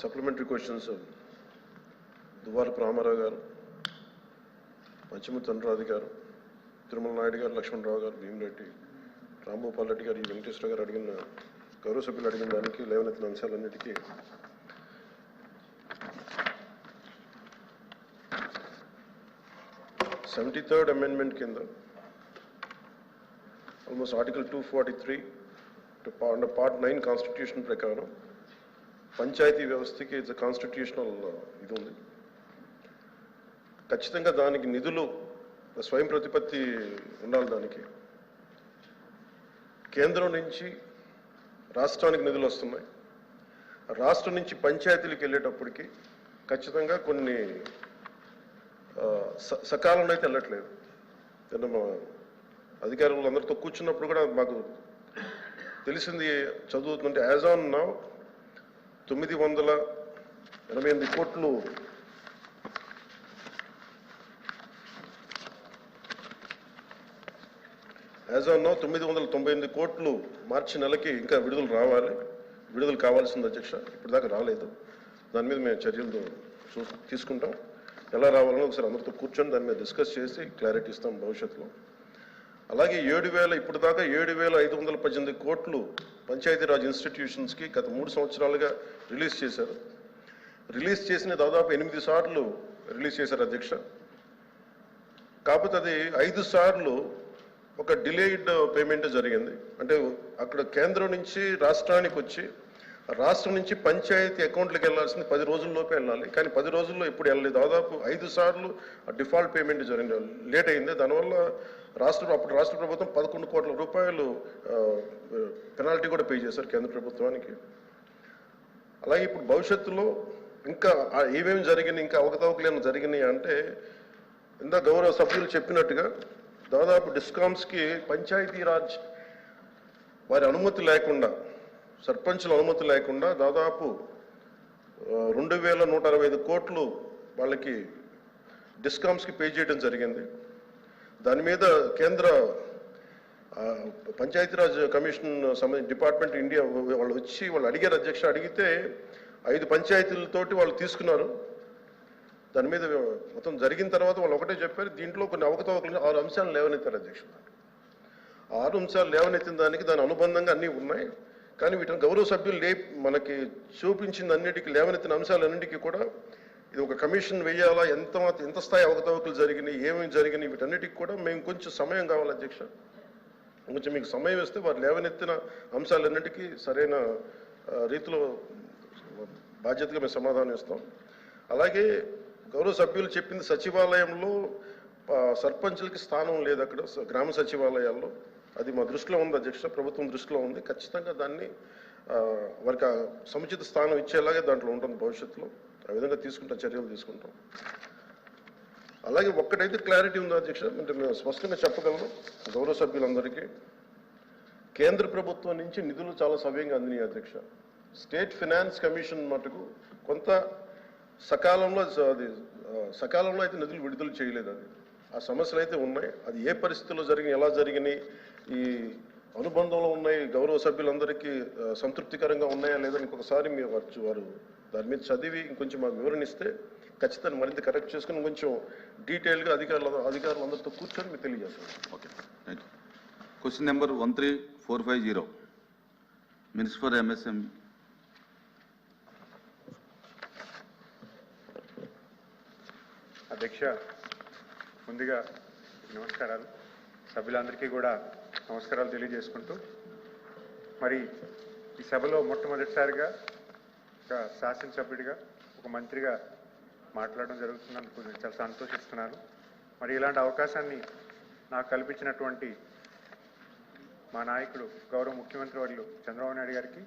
Supplementary questions Duvvarapu Ramarao గారు పశ్చిమ అనురాధి గారు తిరుమల నాయుడు గారు లక్ష్మణరావు గారు భీమిరెడ్డి రాంభూపాల్ రెడ్డి గారు ఈ వెంకటేశ్వర గారు అడిగిన గౌరవ సభ్యులు అడిగిన దానికి లేవనెత్తిన అంశాలన్నిటికీ సెవెంటీ థర్డ్ అమెండ్మెంట్ కింద almost article two forty three part nine constitution ప్రకారం పంచాయతీ వ్యవస్థకి ఇట్స్ కాన్స్టిట్యూషనల్ ఇది ఉంది. ఖచ్చితంగా దానికి నిధులు స్వయం ప్రతిపత్తి ఉండాలి దానికి. కేంద్రం నుంచి రాష్ట్రానికి నిధులు వస్తున్నాయి. రాష్ట్రం నుంచి పంచాయతీలకు వెళ్ళేటప్పటికి ఖచ్చితంగా కొన్ని స- సకాలంలో అయితే వెళ్ళట్లేదు. నిన్న మా అధికారులు అందరితో కూర్చున్నప్పుడు కూడా మాకు తెలిసింది చదువుతుంటే యాజ్ ఆన్ నా తొమ్మిది వందల ఎనభై ఎనిమిది కోట్లు. యాజ్ ఆన్ నో తొమ్మిది వందల తొంభై ఎనిమిది కోట్లు మార్చి నెలకి ఇంకా విడుదల రావాలి. విడుదల కావాల్సింది అధ్యక్ష ఇప్పటిదాకా రాలేదు. దాని మీద మేము చర్యలు చూ తీసుకుంటాం. ఎలా రావాలని ఒకసారి అందరితో కూర్చొని దాని మీద డిస్కస్ చేసి క్లారిటీ ఇస్తాం భవిష్యత్తులో. అలాగే ఏడు వేల ఇప్పుడు దాకా ఏడు వేల ఐదు వందల పద్దెనిమిది కోట్లు పంచాయతీరాజ్ ఇన్స్టిట్యూషన్స్కి గత మూడు సంవత్సరాలుగా రిలీజ్ చేశారు. రిలీజ్ చేసిన దాదాపు ఎనిమిది సార్లు రిలీజ్ చేశారు అధ్యక్ష. కాకపోతే అది ఐదు సార్లు ఒక డిలేయిడ్ పేమెంట్ జరిగింది. అంటే అక్కడ కేంద్రం నుంచి రాష్ట్రానికి వచ్చి రాష్ట్రం నుంచి పంచాయతీ అకౌంట్లకు వెళ్ళాల్సింది పది రోజుల్లోపే వెళ్ళాలి. కానీ పది రోజుల్లో ఎప్పుడు వెళ్ళలేదు దాదాపు ఐదు సార్లు డిఫాల్ట్ పేమెంట్ జరిగింది. లేట్ అయింది. దానివల్ల రాష్ట్ర అప్పుడు రాష్ట్ర ప్రభుత్వం పదకొండు కోట్ల రూపాయలు పెనాల్టీ కూడా పే చేశారు కేంద్ర ప్రభుత్వానికి. అలాగే ఇప్పుడు భవిష్యత్తులో ఇంకా ఏమేమి జరిగినాయి ఇంకా అవకతవకలు ఏమైనా జరిగినాయి అంటే ఇందా గౌరవ సభ్యులు చెప్పినట్టుగా దాదాపు డిస్కామ్స్కి పంచాయతీరాజ్ వారి అనుమతి లేకుండా సర్పంచుల అనుమతి లేకుండా దాదాపు రెండు వేల నూట అరవై ఐదు కోట్లు వాళ్ళకి డిస్కామ్స్కి పే చేయడం జరిగింది. దాని మీద కేంద్ర పంచాయతీరాజ్ కమిషన్ సంబంధించి డిపార్ట్మెంట్ ఇండియా వాళ్ళు వచ్చి వాళ్ళు అడిగారు అధ్యక్ష అడిగితే ఐదు పంచాయతీలతోటి వాళ్ళు తీసుకున్నారు. దాని మీద మొత్తం జరిగిన తర్వాత వాళ్ళు ఒకటే చెప్పారు దీంట్లో కొన్ని అవకతవకలు ఆరు అంశాలు లేవనెత్తారు అధ్యక్షుడు ఆరు అంశాలు లేవనెత్తిన దానికి దాని అనుబంధంగా అన్నీ ఉన్నాయి. కానీ వీటిని గౌరవ సభ్యులు లే మనకి చూపించిన అన్నిటికీ లేవనెత్తిన అంశాలన్నిటికీ కూడా ఇది ఒక కమిషన్ వేయాలా ఎంత మాత్రం- ఎంత స్థాయి అవకతవకలు జరిగినాయి ఏమేమి జరిగినాయి వీటన్నిటికి కూడా మేము కొంచెం సమయం కావాలి అధ్యక్ష. కొంచెం మీకు సమయం ఇస్తే వారు లేవనెత్తిన అంశాలన్నిటికీ సరైన రీతిలో బాధ్యతగా మేము సమాధానం ఇస్తాం. అలాగే గౌరవ సభ్యులు చెప్పింది సచివాలయంలో సర్పంచులకి స్థానం లేదు అక్కడ గ్రామ సచివాలయాల్లో. అది మా దృష్టిలో ఉంది అధ్యక్ష ప్రభుత్వం దృష్టిలో ఉంది. ఖచ్చితంగా దాన్ని వారికి సముచిత స్థానం ఇచ్చేలాగే దాంట్లో ఉంటుంది భవిష్యత్తులో. ఆ విధంగా తీసుకుంటాం చర్యలు తీసుకుంటాం. అలాగే ఒక్కటైతే క్లారిటీ ఉంది అధ్యక్ష? అంటే మేము స్పష్టంగా చెప్పగలను గౌరవ సభ్యులందరికీ. కేంద్ర ప్రభుత్వం నుంచి నిధులు చాలా సవ్యంగా అందినాయి అధ్యక్ష. స్టేట్ ఫినాన్స్ కమిషన్ మటుకు కొంత సకాలంలో అది సకాలంలో అయితే నిధులు విడుదల చేయలేదు అది. ఆ సమస్యలు అయితే ఉన్నాయి. అది ఏ పరిస్థితుల్లో జరిగినాయి ఎలా జరిగినాయి ఈ అనుబంధంలో ఉన్నాయి గౌరవ సభ్యులందరికీ సంతృప్తికరంగా ఉన్నాయా లేదా ఇంకొకసారి మీరు వారు వారు దాని మీద చదివి ఇంకొంచెం మాకు వివరణ ఇస్తే ఖచ్చితంగా మరింత కరెక్ట్ చేసుకుని కొంచెం డీటెయిల్గా అధికారుల అధికారులందరితో కూర్చొని మీకు తెలియజేస్తాం. Okay right question number one three four five zero minister for MSM అధ్యక్ష ముందుగా నమస్కారాలు. సభ్యులందరికీ కూడా నమస్కారాలు తెలియజేసుకుంటూ మరి ఈ సభలో మొట్టమొదటిసారిగా ఒక శాసనసభ్యుడిగా ఒక మంత్రిగా మాట్లాడడం జరుగుతున్నందుకు నేను చాలా సంతోషిస్తున్నాను. మరి ఇలాంటి అవకాశాన్ని నాకు కల్పించినటువంటి మా నాయకుడు గౌరవ ముఖ్యమంత్రి వర్యులు చంద్రబాబు నాయుడు గారికి